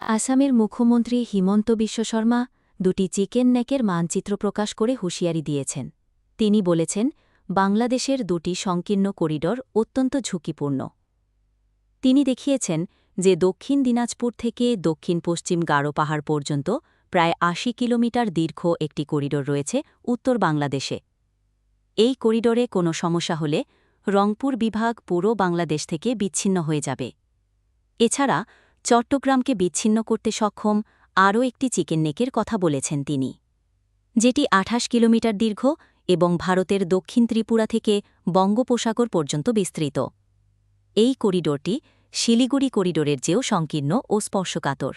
আসামের মুখ্যমন্ত্রী হিমন্ত বিশ্ব শর্মা দুটি চিকেন নেকের মানচিত্র প্রকাশ করে হুঁশিয়ারি দিয়েছেন। তিনি বলেছেন, বাংলাদেশের দুটি সংকীর্ণ করিডর অত্যন্ত ঝুঁকিপূর্ণ। তিনি দেখিয়েছেন যে দক্ষিণ দিনাজপুর থেকে দক্ষিণ পশ্চিম গারো পাহাড় পর্যন্ত প্রায় আশি কিলোমিটার দীর্ঘ একটি করিডোর রয়েছে উত্তর বাংলাদেশে। এই করিডোরে কোনো সমস্যা হলে রংপুর বিভাগ পুরো বাংলাদেশ থেকে বিচ্ছিন্ন হয়ে যাবে। এছাড়া চট্টগ্রামকে বিচ্ছিন্ন করতে সক্ষম আরও একটি চিকেন নেকের কথা বলেছেন তিনি, যেটি আঠাশ কিলোমিটার দীর্ঘ এবং ভারতের দক্ষিণ ত্রিপুরা থেকে বঙ্গোপসাগর পর্যন্ত বিস্তৃত। এই করিডোরটি শিলিগুড়ি করিডোরের চেয়েও সংকীর্ণ ও স্পর্শকাতর।